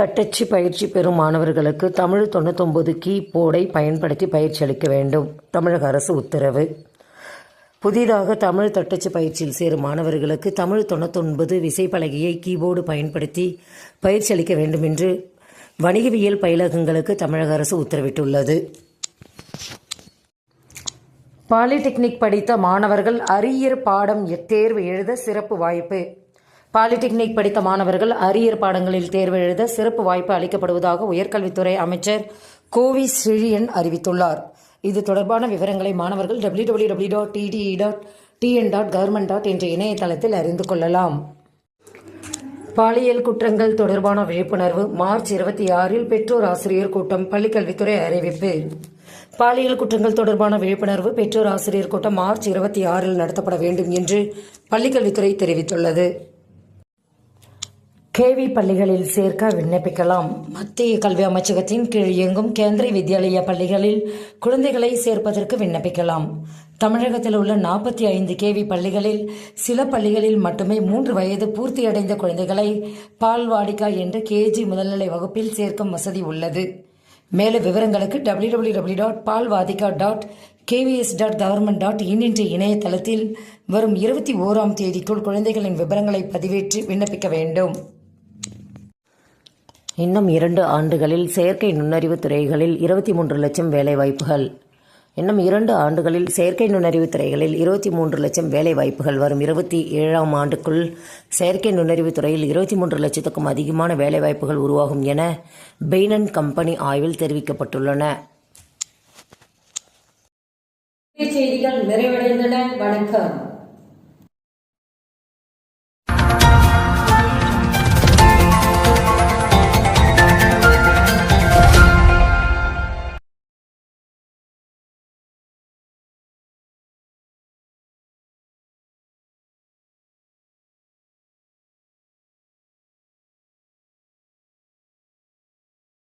தட்டச்சு பயிற்சி பெறும் மாணவர்களுக்கு தமிழ் தொண்ணூத்தொன்பது கீ போர்டை பயன்படுத்தி பயிற்சி அளிக்க வேண்டும். தமிழக அரசு உத்தரவு. புதிதாக தமிழ் தட்டச்சு பயிற்சியில் சேரும் மாணவர்களுக்கு தமிழ் தொண்ணூத்தொன்பது விசைப்பலகையை கீபோர்டு பயன்படுத்தி பயிற்சி அளிக்க வேண்டும் என்று வணிகவியல் பயிலகங்களுக்கு தமிழக அரசு உத்தரவிட்டுள்ளது. பாலிடெக்னிக் படித்த மாணவர்கள் அரியர் பாடம் தேர்வு எழுத சிறப்பு வாய்ப்பு. பாலிடெக்னிக் படித்த மாணவர்கள் அரியர் பாடங்களில் தேர்வு எழுத சிறப்பு வாய்ப்பு அளிக்கப்படுவதாக உயர்கல்வித்துறை அமைச்சர் கோவி செழியன் அறிவித்துள்ளார். இது தொடர்பான விவரங்களை மாணவர்கள் W W W dot DTE dot TN dot government dot என்ற இணையதளத்தில் அறிந்து கொள்ளலாம். பாலியல் குற்றங்கள் தொடர்பான விழிப்புணர்வு மார்ச் இருபத்தி ஆறில் பெற்றோர் ஆசிரியர் கூட்டம் பள்ளிக்கல்வித்துறை அறிவிப்பு. பாலியல் குற்றங்கள் தொடர்பான விழிப்புணர்வு பெற்றோர் ஆசிரியர் கூட்டம் மார்ச் இருபத்தி ஆறில் நடத்தப்பட வேண்டும் என்று பள்ளிக்கல்வித்துறை தெரிவித்துள்ளது. கேவி பள்ளிகளில் சேர்க்க விண்ணப்பிக்கலாம். மத்திய கல்வி அமைச்சகத்தின் கீழ் இயங்கும் கேந்திரிய வித்யாலய பள்ளிகளில் குழந்தைகளை சேர்ப்பதற்கு விண்ணப்பிக்கலாம். தமிழகத்தில் உள்ள நாற்பத்தி ஐந்து கேவி பள்ளிகளில் சில பள்ளிகளில் மட்டுமே மூன்று வயது பூர்த்தியடைந்த குழந்தைகளை பால்வாடிகா என்ற கேஜி முதல்நிலை வகுப்பில் சேர்க்கும் வசதி உள்ளது. மேலும் விவரங்களுக்கு W W W dot Balvatika dot KVS dot government dot in என்ற இணையதளத்தில் வரும் இருபத்தி ஓராம் தேதிக்குள் குழந்தைகளின் விவரங்களை பதிவேற்றி விண்ணப்பிக்க வேண்டும். இன்னும் இரண்டு ஆண்டுகளில் செயற்கை நுண்ணறிவு துறைகளில் இருபத்தி மூன்று லட்சம் வேலைவாய்ப்புகள். இன்னும் இரண்டு ஆண்டுகளில் செயற்கை நுண்ணறிவு துறைகளில் இருபத்தி மூன்று லட்சம் வேலை வாய்ப்புகள் வரும் இருபத்தி ஏழாம் ஆண்டுக்குள் செயற்கை நுண்ணறிவு துறையில் இருபத்தி மூன்று லட்சத்துக்கும் அதிகமான வேலைவாய்ப்புகள் உருவாகும் என பெய்னன் கம்பெனி ஆய்வில் தெரிவிக்கப்பட்டுள்ளன. செய்திகள் நிறைவடைந்தன. வணக்கம்.